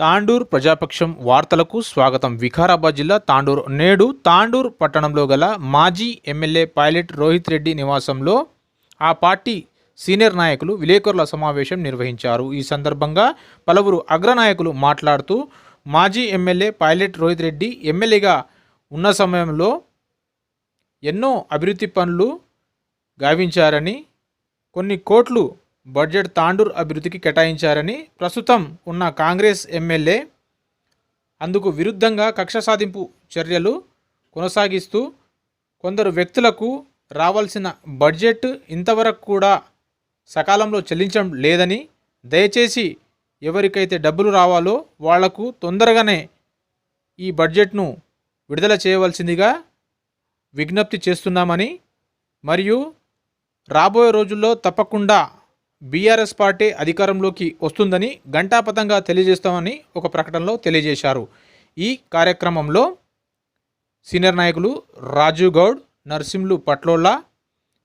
తాండూర్ ప్రజాపక్షం వార్తలకు స్వాగతం. వికారాబాద్ జిల్లా తాండూర్ నేడు తాండూర్ పట్టణంలో గల మాజీ ఎమ్మెల్యే పైలట్ రోహిత్ రెడ్డి నివాసంలో ఆ పార్టీ సీనియర్ నాయకులు విలేకరుల సమావేశం నిర్వహించారు. ఈ సందర్భంగా పలువురు అగ్రనాయకులు మాట్లాడుతూ మాజీ ఎమ్మెల్యే పైలట్ రోహిత్ రెడ్డి ఎమ్మెల్యేగా ఉన్న సమయంలో ఎన్నో అభివృద్ధి పనులు గావించారని కొన్ని కోట్లు బడ్జెట్ తాండూర్ అభివృద్ధికి కేటాయించారని ప్రస్తుతం ఉన్న కాంగ్రెస్ ఎమ్మెల్యే అందుకు విరుద్ధంగా కక్ష సాధింపు చర్యలు కొనసాగిస్తూ కొందరు వ్యక్తులకు రావాల్సిన బడ్జెట్ ఇంతవరకు కూడా సకాలంలో చెల్లించడం లేదని దయచేసి ఎవరికైతే డబ్బులు రావాలో వాళ్ళకు తొందరగానే ఈ బడ్జెట్ను విడుదల చేయవలసిందిగా విజ్ఞప్తి చేస్తున్నామని మరియు రాబోయే రోజుల్లో తప్పకుండా బీఆర్ఎస్ పార్టీ అధికారంలోకి వస్తుందని ఘంటాపథంగా తెలియజేస్తామని ఒక ప్రకటనలో తెలియజేశారు. ఈ కార్యక్రమంలో సీనియర్ నాయకులు రాజు గౌడ్ నర్సింలు పట్లోళ్ళ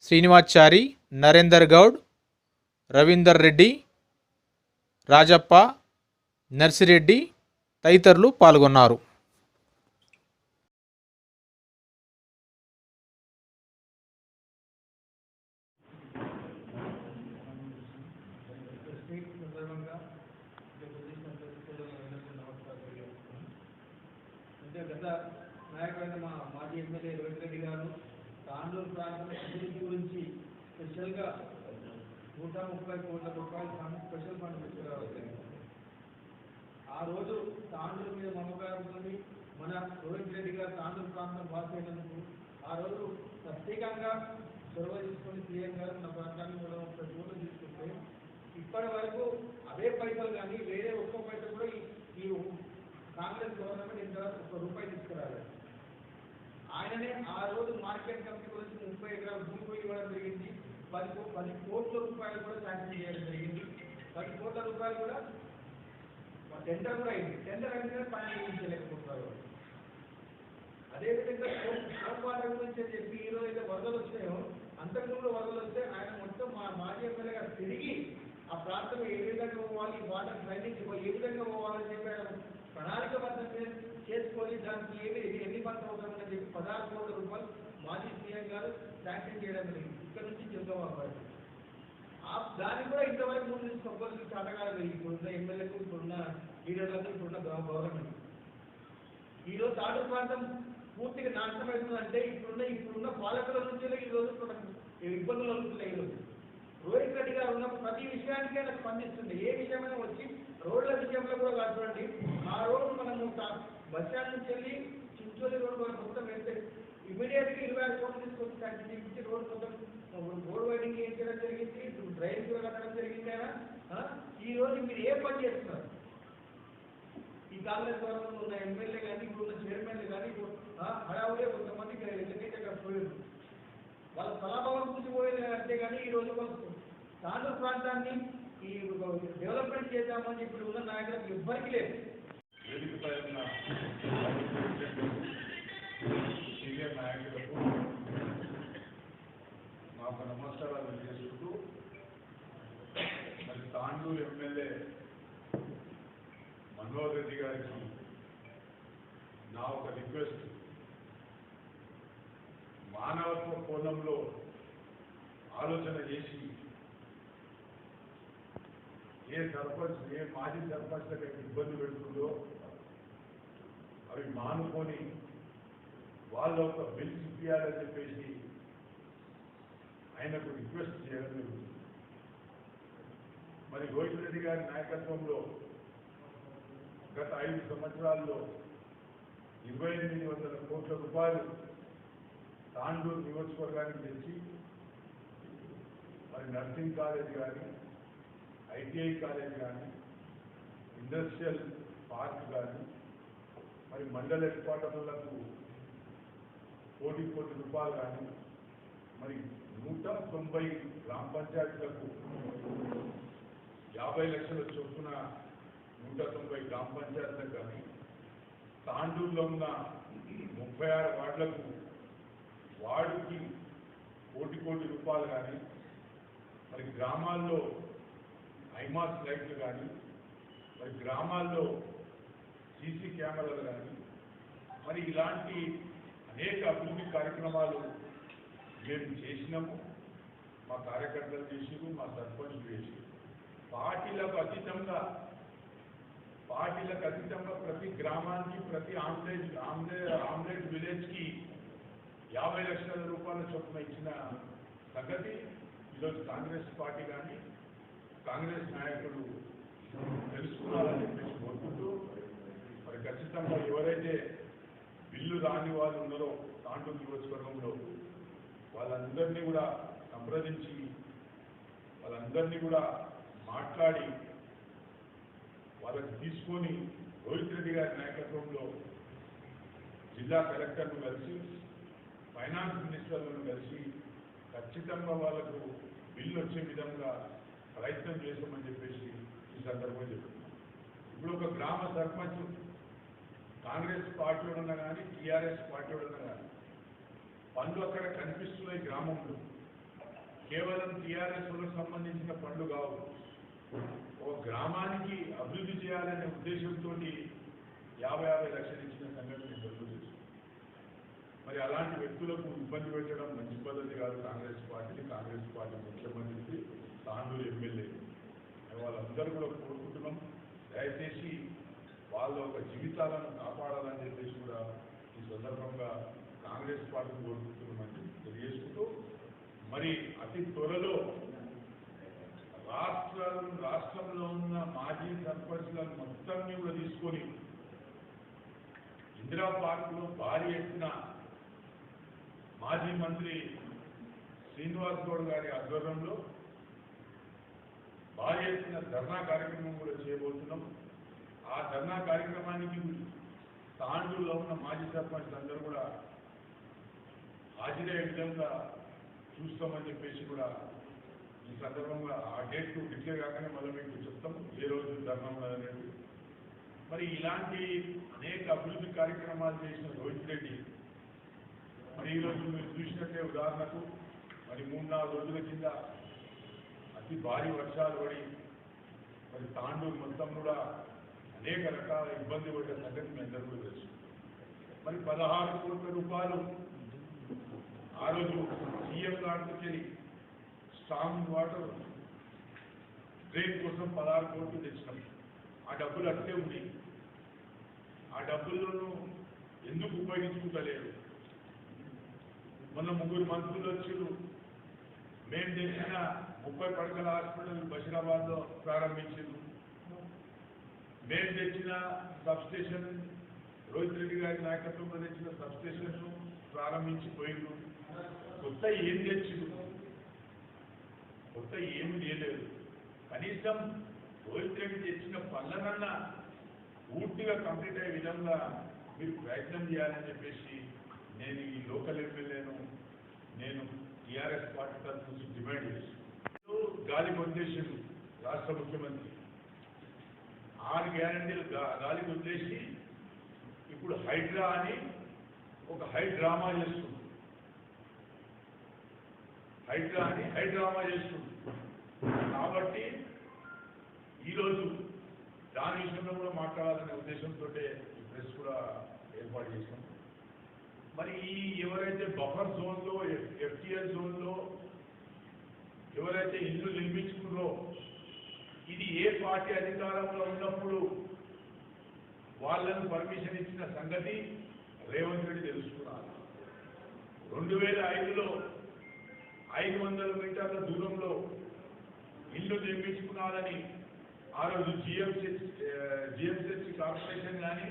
శ్రీనివాచారి నరేందర్ గౌడ్ రవీందర్ రెడ్డి రాజప్ప నర్సిరెడ్డి తదితరులు పాల్గొన్నారు. పెద్ద నాయకుడైన మా మాజీ ఎమ్మెల్యే రోహిత్ రెడ్డి గారు తాండూరు ప్రాంతం అభివృద్ధి గురించి స్పెషల్గా నూట ముప్పై కోట్ల రూపాయలు ఫండ్ స్పెషల్ ఫండ్ తీసుకురావాలి జరిగింది. ఆ రోజు తాండూరు మీద మమకారంతో మన రోహిత్ రెడ్డి గారు తాండూరు ప్రాంతం వాసైనందుకు ఆ రోజు ప్రత్యేకంగా చొరవ తీసుకొని సీఎం గారు మన ప్రాంతాన్ని కూడా ముప్పై కోట్లు తీసుకుంటే ఇప్పటి వరకు అదే పైసలు కానీ వేరే ఒక్క పైసలు కూడా ఈ కాంగ్రెస్ గవర్నమెంట్ ఇంతవరకు ఒక్క రూపాయి తీసుకురాలేదు. ఆయననే ఆ రోజు మార్కెట్ కమిటీ గురించి ముప్పై ఎకరాల భూమి కూడా ఇవ్వడం జరిగింది. పది కో- పది కోట్ల రూపాయలు కూడా శాంక్షన్ చేయడం జరిగింది. పది కోట్ల రూపాయలు కూడా టెండర్ కూడా అయింది. టెండర్ అయితే పని చేయించలేకపోతున్నారు. అదేవిధంగా కోపాల గురించి అని చెప్పి ఈ రోజు అయితే వరదలు వచ్చాయో అంతకుముందు వరదలు వస్తే ఆయన మొత్తం మా మాజీ ఎమ్మెల్యే గారు తిరిగి ఆ ప్రాంతం ఏ విధంగా పోవాలి వాటర్ డ్రైనేజ్ ఏ విధంగా పోవాలని చెప్పి ఆయన ప్రణాళికబద్ధం చే- చేసుకొని దానికి ఏమి ఎన్ని పంట అవుతుందని చెప్పి పదహారు కోట్ల రూపాయలు మాజీ సీఎం గారు శాంక్షన్ చేయడం జరిగింది. ఇక్కడ నుంచి చంద్రబాబు ఆ దాన్ని కూడా ఇంతవరకు ముందు సభ్యులకి చాటగాలి ఇప్పుడున్న ఎమ్మెల్యేకు ఇప్పుడున్న లీడర్లకు ఇప్పుడున్న గవర్నమెంట్. ఈరోజు తాడు ప్రాంతం పూర్తిగా నాశనం అవుతుందంటే ఇప్పుడున్న ఇప్పుడున్న పాలకుల నుంచి ఈ రోజు ఇబ్బందులు అవుతున్నాయి ఈరోజు. రోహిత్ రెడ్డి గారు ప్రతి విషయానికి ఆయన స్పందిస్తుంది. ఏ విషయమైనా వచ్చి రోడ్ల విషయంలో కూడా కాదు ఆ రోడ్డు మనము బస్ స్టాండ్ నుంచి వెళ్ళి చించోలి రోడ్డు వరకు మొత్తం వెళ్తే ఇమీడియట్గా ఇరవై ఆరు కోట్లు తీసుకొచ్చి శాంక్షన్ చేయించి రోడ్ మొత్తం రోడ్ వైడింగ్ ఏం చేయడం జరిగింది? డ్రైన్ కూడా కట్టడం జరిగింది అయినా ఈ రోజు మీరు ఏ పని చేస్తున్నారు? ఈ కాంగ్రెస్ గవర్నమెంట్ ఉన్న ఎమ్మెల్యే కానీ ఇప్పుడు ఉన్న చైర్మన్లు కానీ ఇప్పుడు హడావుడే కొంతమంది ఎన్నికైతే అక్కడ పోయారు? వాళ్ళ కళాభవన్ గురించి పోయేది అంతే కానీ ఈ రోజు వాళ్ళు తాండూరు ప్రాంతాన్ని ఈ డెవలప్మెంట్ చేద్దామని ఇప్పుడు ఉన్న నాయకులకు ఎవ్వరికి లేదు. వేదికపై ఉన్న సీనియర్ నాయకులకు మాకు నమస్కారాలు చేసుకుంటూ మరి తాండూరు ఎమ్మెల్యే మనోహర్ రెడ్డి గారికి నా ఒక రిక్వెస్ట్. మానవత్వ కోణంలో ఆలోచన చేసి ఏ సర్పంచ్ ఏ మాజీ సర్పంచ్లకు ఇబ్బంది పెడుతుందో అవి మానుకొని వాళ్ళ ఒక బిల్స్ ఇప్పించాలని చెప్పేసి ఆయనకు రిక్వెస్ట్ చేయడం జరుగుతుంది. మరి రోహిత్ రెడ్డి గారి నాయకత్వంలో గత ఐదు సంవత్సరాల్లో ఇరవై ఎనిమిది వందల కోట్ల రూపాయలు తాండూరు నియోజకవర్గానికి తెచ్చి మరి నర్సింగ్ కాలేజ్ కానీ ఐటీఐ కాలేజ్ కానీ ఇండస్ట్రియల్ పార్క్ కానీ మరి మండల హెడ్క్వార్టర్లకు కోటి కోటి రూపాయలు కానీ మరి నూట తొంభై గ్రామ పంచాయతీలకు యాభై లక్షల చొప్పున నూట తొంభై గ్రామ పంచాయతీలకు కానీ తాండూరులో ఉన్న ముప్పై ఆరు వార్డులకు వార్డుకి కోటి కోటి రూపాయలు కానీ మరి గ్రామాల్లో ఐమాస్ లైట్లు కానీ మరి గ్రామాల్లో సీసీ కెమెరాలు కానీ మరి ఇలాంటి అనేక అభివృద్ధి కార్యక్రమాలు మేము చేసినాము. మా కార్యకర్తలు చేసిరు మా సర్పంచ్ చేసిరు పార్టీలకు అతీతంగా పార్టీలకు అతీతంగా ప్రతి గ్రామానికి ప్రతి ఆమ్లెట్ ఆమ్లెట్ ఆమ్లెట్ విలేజ్కి యాభై లక్షల రూపాయల చొప్పున ఇచ్చిన సంగతి. ఈరోజు కాంగ్రెస్ పార్టీ కానీ కాంగ్రెస్ నాయకులు తెలుసుకున్నారని చెప్పేసి కోరుకుంటూ మరి ఖచ్చితంగా ఎవరైతే బిల్లు రాని వాళ్ళు ఉన్నారో తాండూరు నియోజకవర్గంలో వాళ్ళందరినీ కూడా సంప్రదించి వాళ్ళందరినీ కూడా మాట్లాడి వాళ్ళకి తీసుకొని రోహిత్ రెడ్డి గారి నాయకత్వంలో జిల్లా కలెక్టర్ను కలిసి ఫైనాన్స్ మినిస్టర్లను కలిసి ఖచ్చితంగా వాళ్ళకు బిల్లు వచ్చే విధంగా ప్రయత్నం చేస్తామని చెప్పేసి ఈ సందర్భంగా చెప్తున్నాం. ఇప్పుడు ఒక గ్రామ సర్పంచ్ కాంగ్రెస్ పార్టీలో ఉన్నా కానీ టీఆర్ఎస్ పార్టీలో ఉన్నా కానీ పనులు అక్కడ కనిపిస్తున్నాయి గ్రామంలో. కేవలం టీఆర్ఎస్లకు సంబంధించిన పనులు కావు. ఒక గ్రామానికి అభివృద్ధి చేయాలనే ఉద్దేశంతో యాభై యాభై లక్షలు ఇచ్చిన సంఘటన నేను మరి అలాంటి వ్యక్తులకు ఇబ్బంది పెట్టడం మంచి పద్ధతి కాదు కాంగ్రెస్ పార్టీని. కాంగ్రెస్ పార్టీ ముఖ్యమంత్రికి తాండూరు ఎమ్మెల్యే. వాళ్ళందరూ కూడా కోరుకుంటున్నాం. దయచేసి వాళ్ళ యొక్క జీవితాలను కాపాడాలని చెప్పేసి కూడా ఈ సందర్భంగా కాంగ్రెస్ పార్టీ కోరుకుంటున్నామని తెలియజేసుకుంటూ మరి అతి త్వరలో రాష్ట్ర రాష్ట్రంలో ఉన్న మాజీ సర్పంచ్లను మొత్తాన్ని కూడా తీసుకొని ఇందిరా పార్కులో భారీ ఎత్తున మాజీ మంత్రి శ్రీనివాస్ గౌడ్ గారి ఆధ్వర్యంలో భారీ ఎత్తున ధర్నా కార్యక్రమం కూడా చేయబోతున్నాం. ఆ ధర్నా కార్యక్రమానికి తాండూరులో ఉన్న మాజీ సర్పంచ్ అందరూ కూడా హాజరయ్యే విధంగా చూస్తామని చెప్పేసి కూడా ఈ సందర్భంగా ఆ డేట్ డిక్లేర్ కాకనే మళ్ళీ మీకు చెప్తాం. ఏ రోజు ధర్నా ఉన్నదనేది. మరి ఇలాంటి అనేక అభివృద్ధి కార్యక్రమాలు చేసిన రోహిత్ రెడ్డి మరి ఈరోజు మీరు చూసినట్టే ఉదాహరణకు మరి మూడు నాలుగు రోజుల కింద అతి భారీ వర్షాలు పడి మరి తాండూరు మొత్తం కూడా అనేక రకాల ఇబ్బంది పడ్డ సంగతి మీ అందరూ కూడా తెలుసు. మరి పదహారు కోట్ల రూపాయలు ఆ రోజు సీఎం గారికి స్ట్రాంగ్ వాటర్ డ్రైన్ కోసం పదహారు కోట్లు తెచ్చినాం. ఆ డబ్బులు అట్టే ఉంది ఆ డబ్బులను ఎందుకు ఉపయోగించుకుంటలేరు మొన్న ముగ్గురు మంత్రులు వచ్చారు. మేము తెచ్చిన ముప్పై పడకల హాస్పిటల్ బషీరాబాద్లో ప్రారంభించింది. మేము తెచ్చిన సబ్ స్టేషన్ రోహిత్ రెడ్డి గారి నాయకత్వంలో తెచ్చిన సబ్ స్టేషన్ ప్రారంభించి కొత్త ఏం తెచ్చిండు? కొత్త ఏం చేయలేదు కనీసం రోహిత్ రెడ్డి తెచ్చిన పనులనన్నా పూర్తిగా కంప్లీట్ అయ్యే విధంగా మీరు ప్రయత్నం చేయాలని చెప్పేసి నేను ఈ లోకల్ ఎమ్మెల్యేను నేను టీఆర్ఎస్ పార్టీ తరఫు నుంచి డిమాండ్ చేస్తున్నాను గాలి వదిలేసారు రాష్ట్ర ముఖ్యమంత్రి. ఆరు గ్యారంటీలు గాలి గాలికి వదిలేసి ఇప్పుడు హైడ్రా అని ఒక హై డ్రామా చేస్తుంది. హైడ్రా అని హై డ్రామా చేస్తుంది. కాబట్టి ఈరోజు దాని విషయంలో కూడా మాట్లాడాలనే ఉద్దేశంతో ఈ ప్రెస్ కూడా ఏర్పాటు చేసాం మరి ఈ ఎవరైతే బఫర్ జోన్లో ఎఫ్టిఎల్ జోన్లో ఎవరైతే ఇల్లు నిర్మించుకున్నారో ఇది ఏ పార్టీ అధికారంలో ఉన్నప్పుడు వాళ్ళను పర్మిషన్ ఇచ్చిన సంగతి రేవంత్ రెడ్డి తెలుసుకున్నారు. రెండు వేల ఐదులో ఐదు వందల మీటర్ల దూరంలో ఇల్లు నిర్మించుకున్నారని ఆ రోజు జిఎంసి జిఎంసిహెచ్ కార్పొరేషన్ కానీ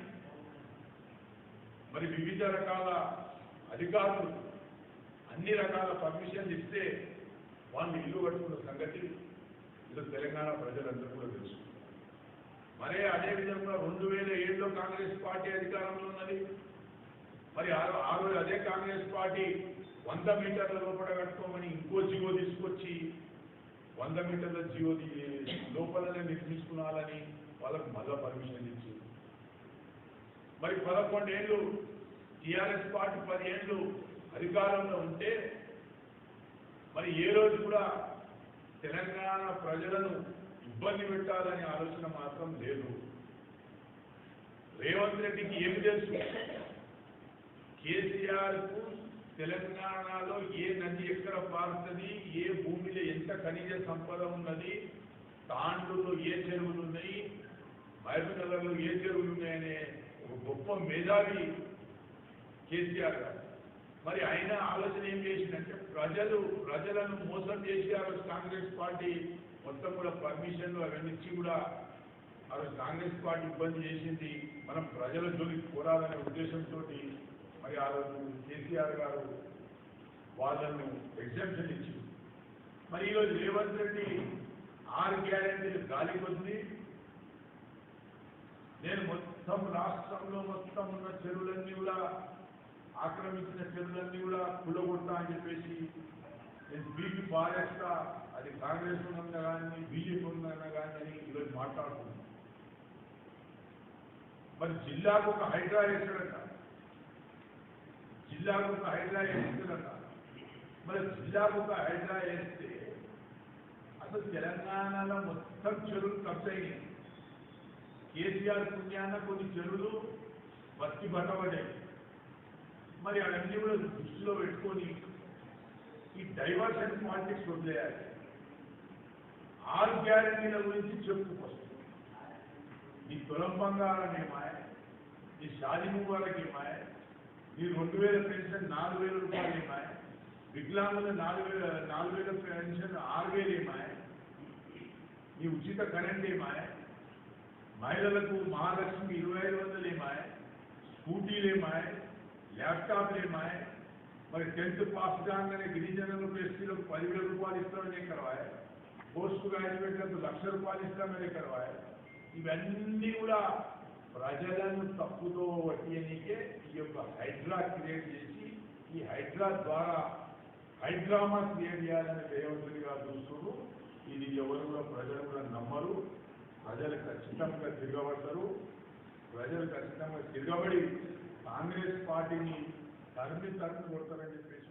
మరి వివిధ రకాల అధికారులు అన్ని రకాల పర్మిషన్లు ఇస్తే వాళ్ళు ఇల్లు కట్టుకున్న సంగతి ఇది తెలంగాణ ప్రజలందరూ కూడా తెలుసు. మరే అదే విధంగా రెండు వేల ఏడులో కాంగ్రెస్ పార్టీ అధికారంలో ఉన్నది. మరి ఆ రోజు అదే కాంగ్రెస్ పార్టీ వంద మీటర్ల లోపల కట్టుకోమని ఇంకో జీవో తీసుకొచ్చి వంద మీటర్ల జీవో లోపలనే నిర్మించుకున్నాలని వాళ్ళకు మళ్ళా పర్మిషన్ ఇచ్చి. మరి పదకొండేళ్ళు టీఆర్ఎస్ పార్టీ పదిహేళ్ళు అధికారంలో ఉంటే మరి ఏ రోజు కూడా తెలంగాణ ప్రజలను ఇబ్బంది పెట్టాలనే ఆలోచన మాత్రం లేదు. రేవంత్ రెడ్డికి ఏమి తెలుసు? కేసీఆర్కు తెలంగాణలో ఏ నది ఎక్కడ పారుతుంది ఏ భూమిలో ఎంత ఖనిజ సంపద ఉన్నది తాండూరులో ఏ చెరువులు ఉన్నాయి మహబూబ్నగర్లో ఏ చెరువులు ఉన్నాయనే ఒక గొప్ప మేధావి కేసీఆర్ గారు. మరి ఆయన ఆలోచన ఏం చేసి ప్రజలు ప్రజలను మోసం చేసి ఆ రోజు కాంగ్రెస్ పార్టీ మొత్తం కూడా పర్మిషన్లు అవన్నీ ఇచ్చి కూడా ఆ రోజు కాంగ్రెస్ పార్టీ ఇబ్బంది చేసింది. మనం ప్రజల జోలికి పోరాదనే ఉద్దేశంతో మరి ఆ రోజు కేసీఆర్ గారు వాళ్ళను ఎగ్జామ్షన్ ఇచ్చింది. మరి ఈరోజు రేవంత్ రెడ్డి ఆరు గ్యారెంటీలు గాలికొద్ది నేను మొత్తం రాష్ట్రంలో మొత్తం ఉన్న చెరువులన్నీ కూడా ఆక్రమించిన చెరువులన్నీ కూడా కుళ్ళగొడతా అని చెప్పేసి నేను బీపీ పారేస్తా అది కాంగ్రెస్ ఉన్నదా కానీ బీజేపీ ఉన్నదా కానీ అని ఈరోజు మాట్లాడుతున్నాను. మరి జిల్లాకు ఒక హైడ్రా వేస్తాడట జిల్లాకు ఒక హైడ్రా వేస్తాడట మరి జిల్లాకు ఒక హైడ్రా వేస్తే అసలు తెలంగాణలో మొత్తం చెరువులు ఖర్చయినాయి కేసీఆర్ పుణ్యాన కొన్ని చెరువులు బతికి బట్టబడ్డాయి మరి అవన్నీ కూడా దృష్టిలో పెట్టుకొని ఈ డైవర్షన్ పాలిటిక్స్ వదిలేయాలి. ఆరు గ్యారంటీల గురించి చెప్పుకొస్తుంది నీ తులం బంగారం ఏమాయ నీ షాది ముబారక్ ఏమాయ నీ రెండు వేల పెన్షన్ నాలుగు వేల రూపాయలు ఏమాయ వికలాంగుల నాలుగు వేల నాలుగు వేల పెన్షన్ ఆరు వేలు ఏమాయ నీ ఉచిత కరెంట్ ఏమాయ మహిళలకు మహాలక్ష్మి ఇరవై ఐదు వందలు ఏమాయ స్కూటీలు ఏమాయ ల్యాప్టాప్లు ఏమాయ మరి టెన్త్ పాస్ కాగానే గిరిజనులకు ఎస్సీలకు పదివేల రూపాయలు ఇస్తామని కరవాయ పోస్ట్ గ్రాడ్యుయేట్లకు లక్ష రూపాయలు ఇస్తామని కరవాయ ఇవన్నీ కూడా ప్రజలను తప్పుతో వట్టియనికే ఈ యొక్క హైడ్రా క్రియేట్ చేసి ఈ హైడ్రా ద్వారా హైడ్రామా క్రియేట్ చేయాలని దేవతలుగా చూస్తున్నారు ఇది ఎవరు కూడా ప్రజలు కూడా నమ్మరు. ప్రజలు ఖచ్చితంగా తిరగబడతారు. ప్రజలు ఖచ్చితంగా తిరగబడి కాంగ్రెస్ పార్టీని తరిమి తరిమి కొడతారని చెప్పేసి